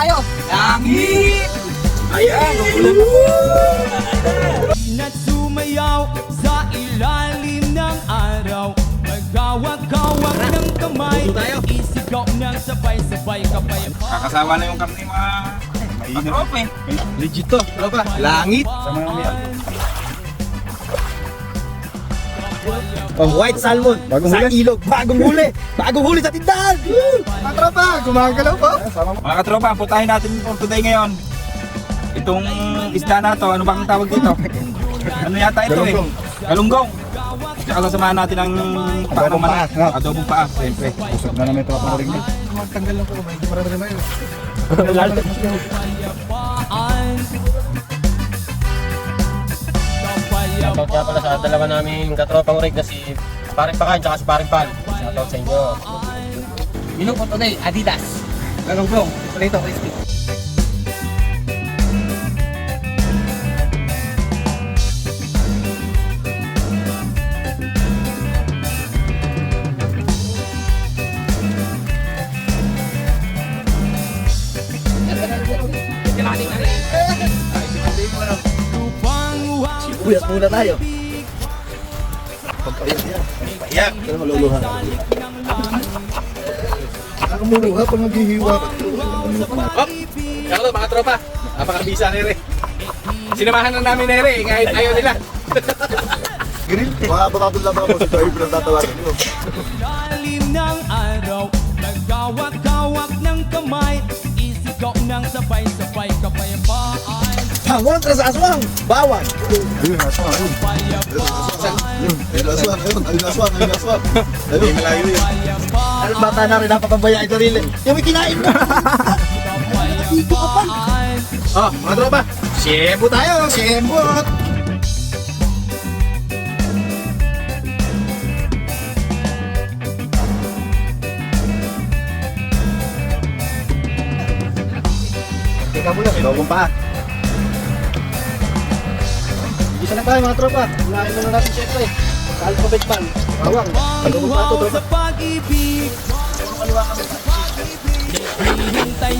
tayo. Langit! Ayan, Ina't sumayaw sa ilalim ng araw Magkawag-kawag ng kamay Isigaw ng sabay-sabay kapayapaan Kakasama na yung karne mga katropa eh. Legit to, tropa. Langit. Oh, white salmon. Bagong sa ilog. Bagong huli. Bagong huli sa tindahan. Mga tropa, gumagalaw pa. Mga katropa, putahin natin for today ngayon. Itong isda na to, ano bang tawag dito? Ano yata ito eh? Galunggong. Tsaka sasamahan natin ng paa ng manok. Adobong paa, siyempre. Usap na namin tropa rin. Magtanggal lang po. May marami rin mayo. Shoutout nga pala sa dalawa naming katropang rig na si Paring Pakan tsaka si Paring Pal. Shoutout sa inyo. Minu for today, Adidas. Galunggong. Palito, crispy. Uyat muna tayo. Pagpayat. Pero maluluhan. Nakamuluha pag naghihiwa. Hop! Kaya mga tropa, napakabisa ni Re. Sinamahan na namin ni Re, kahit ayaw nila. Grill. Mga batatol lang ako sa driver ang tatawagan ko. Ilalim ng araw Magkawag-kawag ng kamay Isigaw ng sabay-sabay kapayapaan Hangon tras aswang. Bawang. Ayun, aswang. Ayun. Kapayapaan Ayun, aswang. Ayun, ayun, aswang. Ayun, aswang. Ayun, malayo yun. Kapayapaan Ano bata na rin, napapabaya ito rin. Yung may kinain mo. Kapayapaan Oh, mga tropa. Siyembo tayo. Siyembo. Teka muna, may bagong pa. Isa na tayo mga tropa. Unahin muna natin siyempre. Sa alphabet man. Bawang. Bagong pa ito, tropa. sa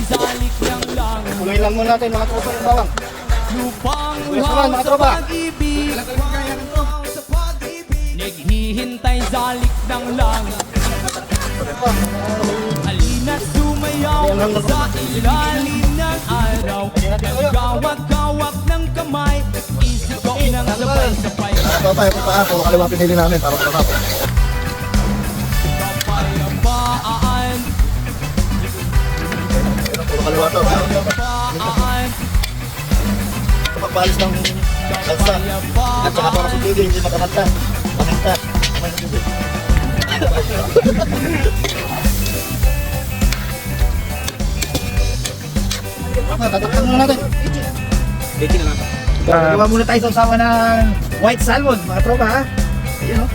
sa Kulay lang muna natin mga tropa yung bawang. Uhaw samahan, mga sa tropa. Naghihintay sa alik ng langit Alina't sumayaw sa ilalim ng araw Nagkawag-kawag ng kamay Yung paa. Puro kaliwa pinili namin para matapos. Kapayapaan Puro kaliwa to. Pagbalis ng kalsa. At saka para sa tigil, hindi makamanta. Tama, tatakpan muna natin. Dito na lang. Gawa muna tayo sa usawa ng white salmon, mga tropa ha. Ayun o.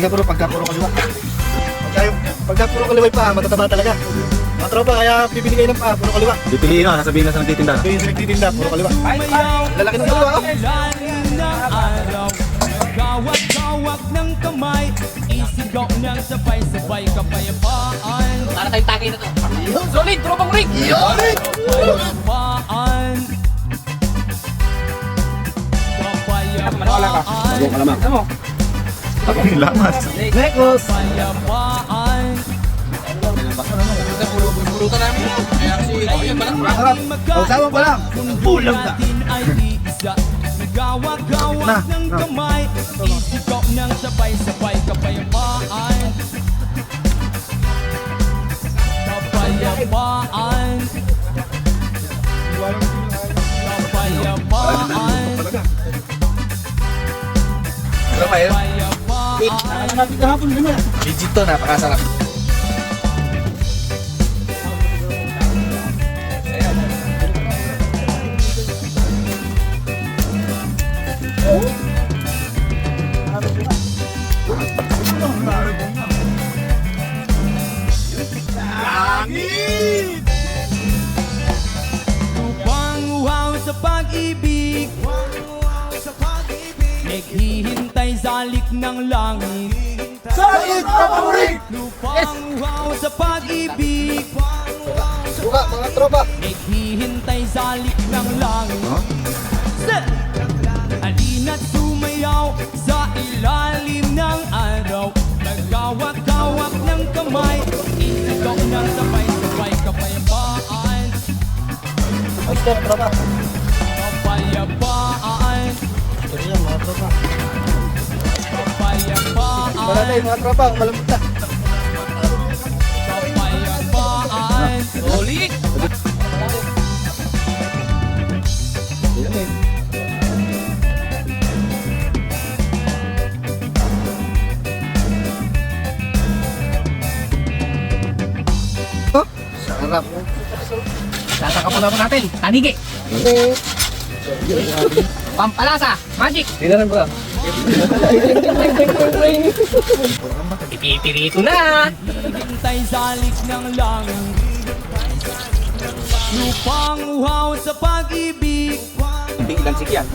Pagka puro, pagka puro kaliwa. Pagka, puro kaliwa paa, matataba talaga. Mga tropa, kaya bibili kayo ng paa, puro kaliwa. Pipiliin na, sasabihin na sa nagtitinda. Ito yung nagtitinda, puro kaliwa. Lalaki ng kaliwa oh. ilalim ng araw Nagkawag-kawag ng kamay Isigaw ng sabay-sabay kapayapaan Para tayong tagay na to. Solid, tropang rig! Kapayapaan Kapayapaan Malamang. Ano mo? Lamas. Kapayapaan Pulutan namin. Kaya kasi, oh yan, parang Sarap. O, sama pa lang. Bulag na. natin ay iisa Nagawag-gawag Na, ng kamay Isigaw ng sabay-sabay kapayapaan Kapayapaan Kapayapaan yun? Kapayapaan Legit to, napakasarap. Pag-ibig Naghihintay zalik ng langit Salit papamurig! Lupang uhaw sa pag-ibig Buka mga tropa! Naghihintay zalik ng langit Set! Alina't sumayaw sa ilalim ng araw Nagkawak-kawak ng kamay Isigaw ng sabay-sabay kapayapaan na tropa! Kapayapaan Malalay mga tropa, malambot na! Ulit! Oh, sarap. Sasaka po natin. Tanigi. Pampalasa. Magic. Tingnan ba? Ipitirito na. Hintay zalik ng langit Lupang uhaw sa pag-ibig Hindi ilang sikyan.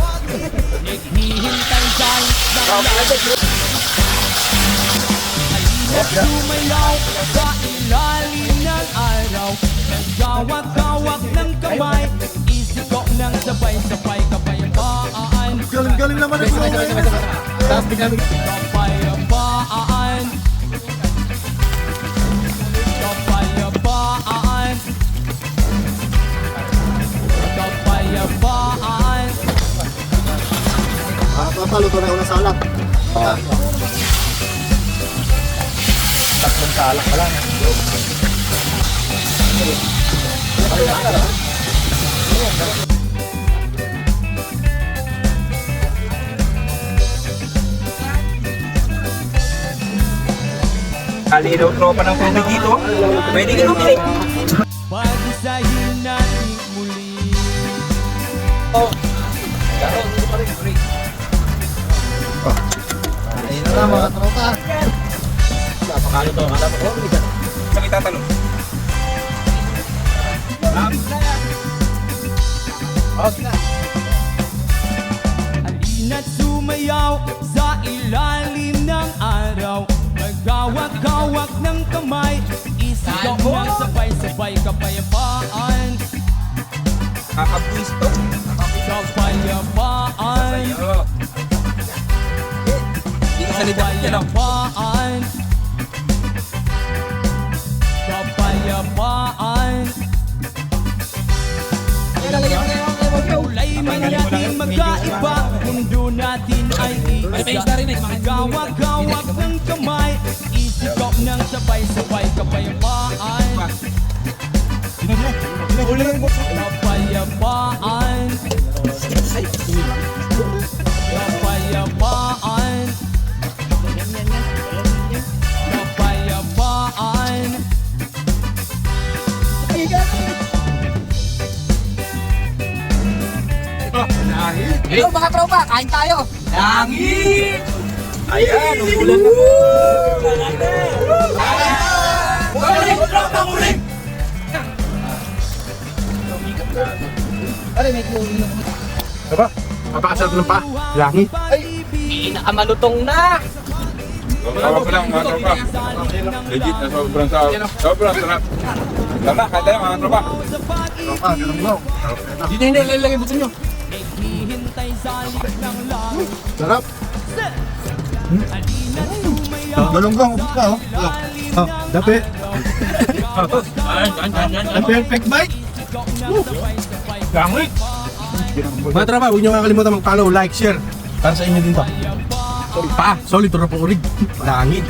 Naghihintay zalik ng langit Halina't sumayaw sa ilalim ng araw Naggawak-gawak ng kamay Isigaw ng sabay-sabay Galing-galing naman sabay, sabay, sabay, Tapos bigla Kapayapaan Kapayapaan Kapayapaan Ah, papaluto na ako ng salak. Ah. Tatlong salak pa lang. Kalinaw tropa ng tubig dito. Pwede ka lumili. Pag-isahin natin muli Ayun na nga mga tropa. Napakalo to. Kala ko. Saan itatanong? Halina't sumayaw sa ilalim ng araw Magkawak-kawak ng kamay. Isigaw ng sabay-sabay kapayapaan. Kakabwis to. Kapayapaan. Kapayapaan. Kapayapaan. Kulay man natin magkaiba. Mundo natin ay iisa Gawak-gawak ng kamay Isigaw ng sabay-sabay Kapayapaan Kapayapaan Kapayapaan Kapayapaan Hello mga tropa. Kain tayo. Langit. Ayan, umulan na. Diba? Napakasarap ng pa. Langit. Pinakamalutong na. Tawa ko lang mga tropa. Legit na sobrang sa sobrang sarap. Tama, kaya tayo mga tropa. Tropa, ganun mo. Dito hindi lalagay buto nyo. Langit Sarap. Galunggong, ubus ka oh. Oh, araw A perfect bite. Langit. Mga tropa, huwag niyo kakalimutan mag-follow, like, share. Para sa inyo din to. Pa, solid na po ulig. Langit.